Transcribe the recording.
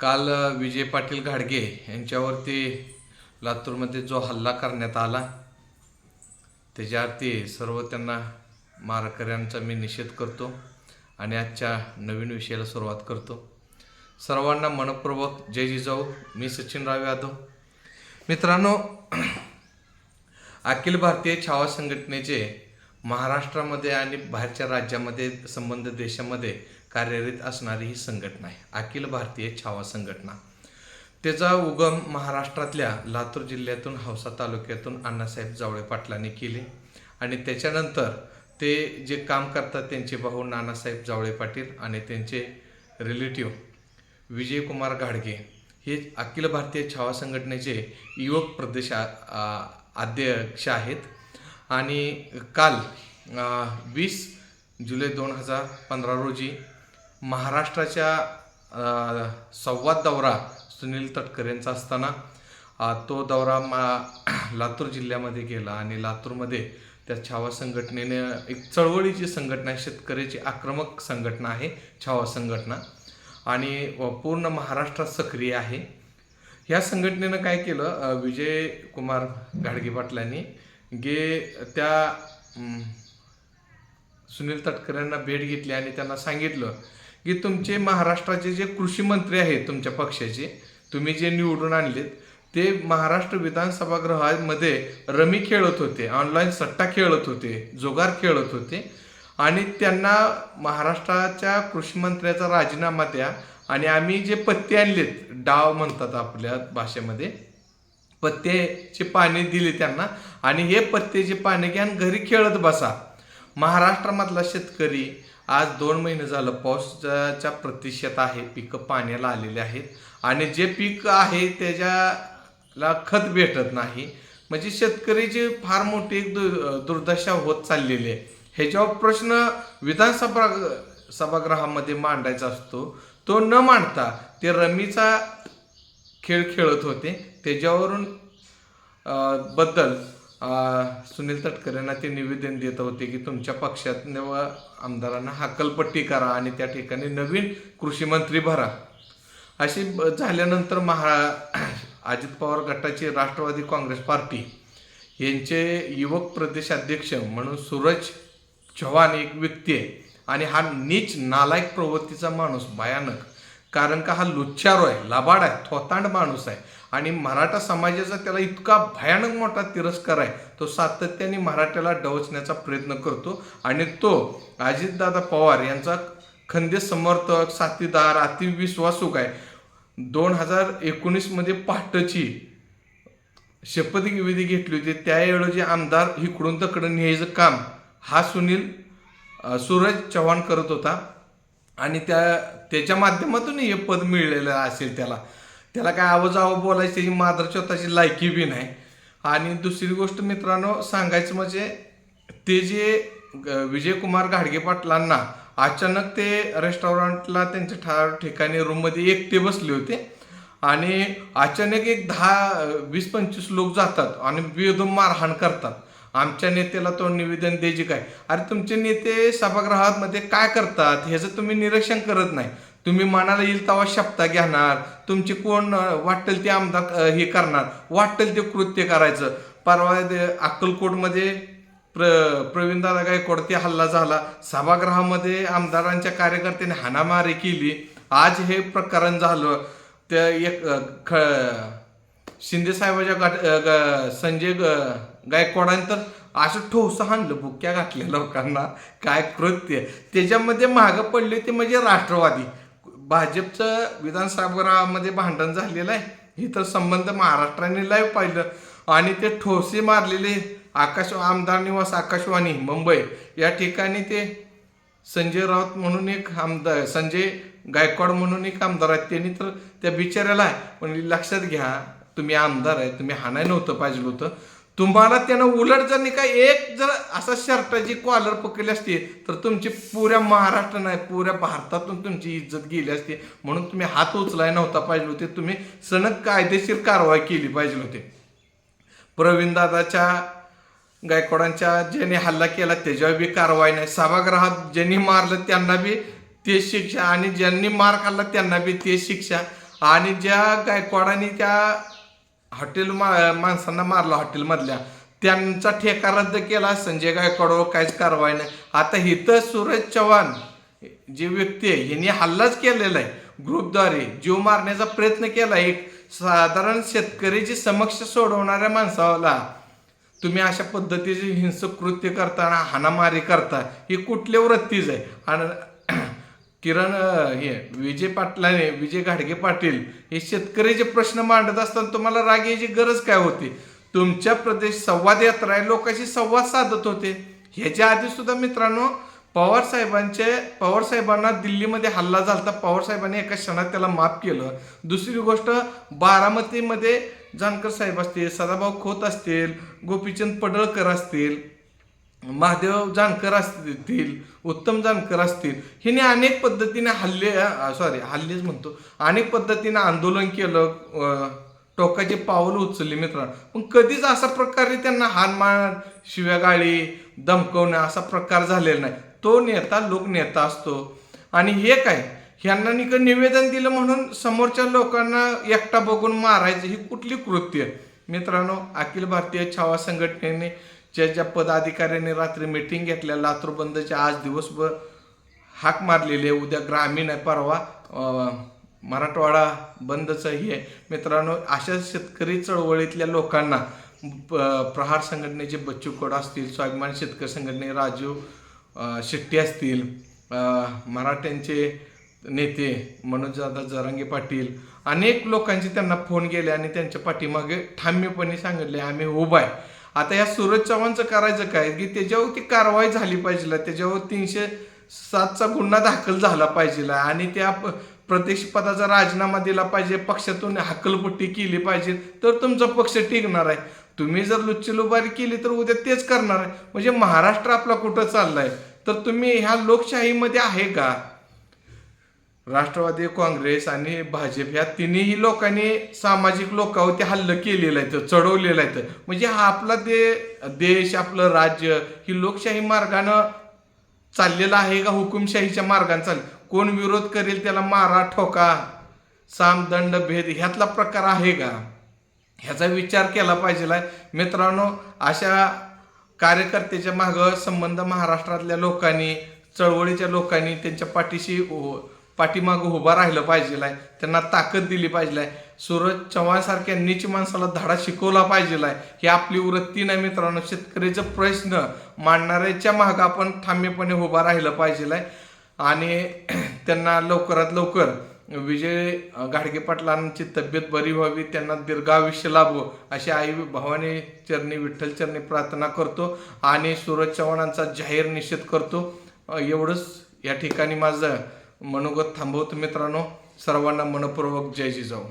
काल विजय पाटील घाडगे यांच्यावरती लातूरमध्ये जो हल्ला करण्यात आला त्याच्यावरती सर्व त्यांना मारकऱ्यांचा मी निषेध करतो आणि आजच्या नवीन विषयाला सुरुवात करतो. सर्वांना मनपूर्वक जय जिजाऊ. मी सचिनराव यादव. मित्रांनो अखिल भारतीय छावा संघटनेचे महाराष्ट्रामध्ये आणि बाहेरच्या राज्यामध्ये संबंध देशामध्ये कार्यरत असणारी ही संघटना आहे. अखिल भारतीय छावा संघटना. त्याचा उगम महाराष्ट्रातल्या लातूर जिल्ह्यातून हौसा तालुक्यातून अण्णासाहेब जावळे पाटलांनी केले आणि त्याच्यानंतर ते जे काम करतात त्यांचे भाऊ नानासाहेब जावळे पाटील आणि त्यांचे रिलेटिव्ह विजयकुमार घाडगे हे अखिल भारतीय छावा संघटनेचे युवक प्रदेश अध्यक्ष आहेत. आणि काल वीस जुलै दोन हजार पंधरा रोजी महाराष्ट्राच्या संवाद दौरा सुनील तटकर यांचा असताना तो दौरा मा लातूर जिल्ह्यामध्ये गेला आणि लातूरमध्ये त्या छावा संघटनेने एक चळवळीची संघटना आहे शेतकऱ्याची आक्रमक संघटना आहे छावा संघटना. आणि पूर्ण महाराष्ट्रात सक्रिय आहे. ह्या संघटनेनं काय केलं विजय कुमार घाडगे पाटलांनी गे त्या सुनील तटकर यांना भेट घेतली आणि त्यांना सांगितलं की तुमचे महाराष्ट्राचे जे कृषी मंत्री आहेत तुमच्या पक्षाचे तुम्ही जे निवडून आणलेत ते महाराष्ट्र विधानसभागृहामध्ये रमी खेळत होते ऑनलाईन सट्टा खेळत होते जुगार खेळत होते आणि त्यांना महाराष्ट्राच्या कृषीमंत्र्याचा राजीनामा द्या आणि आम्ही जे पत्ते आणलेत डाव म्हणतात आपल्या भाषेमध्ये पत्त्याचे पाणी दिले त्यांना आणि हे पत्त्याचे पाणी घ्या आणि घरी खेळत बसा. महाराष्ट्रामधला शेतकरी आज दोन महिने झालं पावसाच्या प्रतीक्षेत आहे पिकं पाण्याला आलेले आहेत. आणि जे पीक आहे त्याच्याला खत भेटत नाही. म्हणजे शेतकरीची फार मोठी एक दु दुर्दशा होत चाललेली आहे. ह्याच्यावर प्रश्न विधानसभा सभागृहामध्ये मांडायचा असतो. तो न मांडता ते रमीचा खेळ खेळत होते. त्याच्यावरून बद्दल सुनील तटकर यांना ते निवेदन देत होते की तुमच्या पक्षात व आमदारांना हकलपट्टी करा आणि त्या ठिकाणी नवीन कृषी मंत्री भरा. अशी ब- झाल्यानंतर महा अजित पवार गटाची राष्ट्रवादी काँग्रेस पार्टी यांचे युवक प्रदेश अध्यक्ष म्हणून सूरज चव्हाण एक व्यक्ती आहे. आणि हा नीच नालायक प्रवृत्तीचा माणूस भयानक. कारण का हा लुच्चारो आहे लबाड आहे थोतांड माणूस आहे. आणि मराठा समाजाचा त्याला इतका भयानक मोठा तिरस्कार आहे तो सातत्याने मराठ्याला डवचण्याचा प्रयत्न करतो. आणि तो अजितदादा पवार यांचा खंदे समर्थक साथीदार अतिविश्वासूक आहे दोन हजार एकोणीसमध्ये पहाटची शपथविधी घेतली होती. त्याऐवजी आमदार इकडून तकडं न्यायचं काम हा सुनील सूरज चव्हाण करत होता. आणि त्या त्याच्या माध्यमातून हे पद मिळलेलं असेल त्याला. त्याला काय आवाज आव बोलायची त्याची स्वतःची लायकी बी नाही. आणि दुसरी गोष्ट मित्रांनो सांगायचं म्हणजे ते जे अ, विजयकुमार घाडगे पाटलांना अचानक ते रेस्टॉरंटला त्यांच्या ठा ठिकाणी रूममध्ये एकटे बसले होते. आणि अचानक एक दहा वीस पंचवीस लोक जातात आणि बेदम मारहाण करतात. आमच्या नेत्याला तो निवेदन द्यायचे काय? अरे तुमचे नेते सभागृहामध्ये काय करतात? ह्याचं तुम्ही निरीक्षण करत नाही. तुम्ही मनाला येईल तेव्हा शपथा घेणार. तुमचे कोण वाटेल ते आमदार हे करणार. वाटेल ते कृत्य करायचं. परवा अक्कलकोटमध्ये प्र प्रवीणदादा गायकवाड ते हल्ला झाला. सभागृहामध्ये आमदारांच्या कार्यकर्त्यांनी हाणामारी केली. आज हे प्रकरण झालं. त्या एक ख शिंदे साहेबाच्या गाठ संजय गायकवाडांनी तर असं ठोस हाणलं भुक्या घातल्या लोकांना. काय कृत्य. त्याच्यामध्ये मागं पडले ते म्हणजे राष्ट्रवादी. भाजपचं विधानसभागृहामध्ये भांडण झालेलं आहे. इथं संबंध महाराष्ट्राने लाईव्ह पाहिलं. आणि ते ठोसे मारलेले आकाश आमदार निवास आकाशवाणी मुंबई. या ठिकाणी ते संजय राऊत म्हणून एक आमदार संजय गायकवाड म्हणून एक आमदार आहेत. त्यांनी तर त्या बिचाऱ्याला पण लक्षात घ्या तुम्ही आमदार आहे तुम्ही हाणाय नव्हतं पाहिजे होतं. तुम्हाला त्यानं उलट जर नाही का एक जर असा शर्टाची कॉलर पकडली असती तर तुमची पुऱ्या महाराष्ट्र नाही पुऱ्या भारतातून तुमची इज्जत गेली असती. म्हणून तुम्ही हात उचलाय नव्हता पाहिजे होते तुम्ही सणक कायदेशीर कारवाई केली पाहिजे होती. प्रवीण दादाच्या गायकवाडांच्या ज्याने हल्ला केला त्याच्यावर बी कारवाई नाही. सभागृहात ज्यांनी मारलं त्यांना बी ते शिक्षा आणि ज्यांनी मार खाल्ला त्यांना बी ते शिक्षा. आणि ज्या गायकवाडांनी त्या हॉटेल मा माणसांना मारला हॉटेलमधल्या. त्यांचा ठेका रद्द केला संजय गायकवाडवर काहीच कारवाई नाही. आता इथं सूरज चव्हाण जे व्यक्ती आहे यांनी हल्लाच केलेला आहे. ग्रुपद्वारे जीव मारण्याचा प्रयत्न केला. एक साधारण शेतकरीची समक्ष सोडवणाऱ्या माणसाला तुम्ही अशा पद्धतीचे हिंसक कृत्य करताना हाणामारी करता ही कुठल्या वृत्तीच आहे? आणि किरण हे विजय पाटलाने विजय घाडगे पाटील हे शेतकरीचे प्रश्न मांडत असताना तुम्हाला राग यायची गरज काय होती? तुमच्या प्रदेश संवाद यात्रा आहे लोकांशी संवाद साधत होते. ह्याच्या आधी सुद्धा मित्रांनो पवार साहेबांचे पवार साहेबांना दिल्लीमध्ये हल्ला झाला पवार साहेबांनी एका क्षणात त्याला माफ केलं. दुसरी गोष्ट बारामतीमध्ये जानकर साहेब असतील सदाभाऊ खोत असतील गोपीचंद पडळकर असतील महादेव जानकर असतील उत्तम जानकर असतील हिने अनेक पद्धतीने हल्ले सॉरी हल्लेच म्हणतो. अनेक पद्धतीने आंदोलन केलं टोकाचे पाऊल उचलली मित्रांनो. पण कधीच असा प्रकारे त्यांना हानमार शिव्यागाळी दमकवणं असा प्रकार झालेला नाही. तो नेता लोकनेता असतो. आणि हे काय? ह्यांना निक निवेदन दिलं म्हणून समोरच्या लोकांना एकटा बघून मारायचं ही कुठली कृत्य? आहे मित्रांनो अखिल भारतीय छावा संघटनेने ज्या ज्या पदाधिकाऱ्यांनी रात्री मिटिंग घेतल्या लातूर बंदच्या आज दिवसभर हाक मारलेली आहे उद्या ग्रामीण आहे परवा मराठवाडा बंदचं हे आहे. मित्रांनो अशा शेतकरी चळवळीतल्या लोकांना प्रहार संघटनेचे बच्चू कोड असतील स्वाभिमान शेतकरी संघटने राजू शेट्टी असतील मराठ्यांचे नेते मनोजदादा जरांगे पाटील अनेक लोकांचे त्यांना फोन गेले आणि त्यांच्या पाठीमागे ठाम्यपणे सांगितले आम्ही उभा आहे आता या सूरज चव्हाणचं करायचं काय? की त्याच्यावरती कारवाई झाली पाहिजे त्याच्यावर तीनशे सातचा गुन्हा दाखल झाला पाहिजे आणि त्या प- प्रत्यक्ष पदाचा राजीनामा दिला पाहिजे. पक्षातून हक्कलपट्टी केली पाहिजे. तर तुमचा पक्ष टिकणार आहे. तुम्ही जर लुच्चलुबारी केली तर उद्या तेच करणार आहे. म्हणजे महाराष्ट्र आपला कुठं चाललाय? तर तुम्ही ह्या लोकशाहीमध्ये आहे का? राष्ट्रवादी काँग्रेस आणि भाजप या तिन्ही लोकांनी सामाजिक लोकांवरती हल्ल केलेलं आहे चढवलेलं आहे. म्हणजे हा आपला दे देश आपलं राज्य ही लोकशाही मार्गानं चाललेलं आहे का? हुकुमशाहीच्या मार्गाने चाल कोण विरोध करेल त्याला मारा ठोका साम दंड भेद ह्यातला प्रकार आहे का? ह्याचा विचार केला पाहिजे मित्रांनो अशा कार्यकर्त्याच्या मागं संबंध महाराष्ट्रातल्या लोकांनी चळवळीच्या लोकांनी त्यांच्या पाठीशी पाठीमागं उभा राहिलं पाहिजे त्यांना ताकद दिली पाहिजे सूरज चव्हाणसारख्या नीच माणसाला धडा शिकवला पाहिजे ही आपली वृत्ती नाही मित्रांनो. शेतकऱ्याचा प्रश्न मांडणाऱ्याच्या मागं आपण ठाम्यपणे उभा राहिलं पाहिजे आणि त्यांना लवकरात लवकर विजय गाडगेपाटलांची तब्येत बरी व्हावी त्यांना दीर्घायुष्य लाभो अशी आई भवानी चरणी विठ्ठल चरणी प्रार्थना करतो आणि सूरज चव्हाणांचा जाहीर निषेध करतो. एवढंच या ठिकाणी माझं मनोगत थांबवतो मित्रांनो. सर्वांना मनपूर्वक जय जिजाऊ.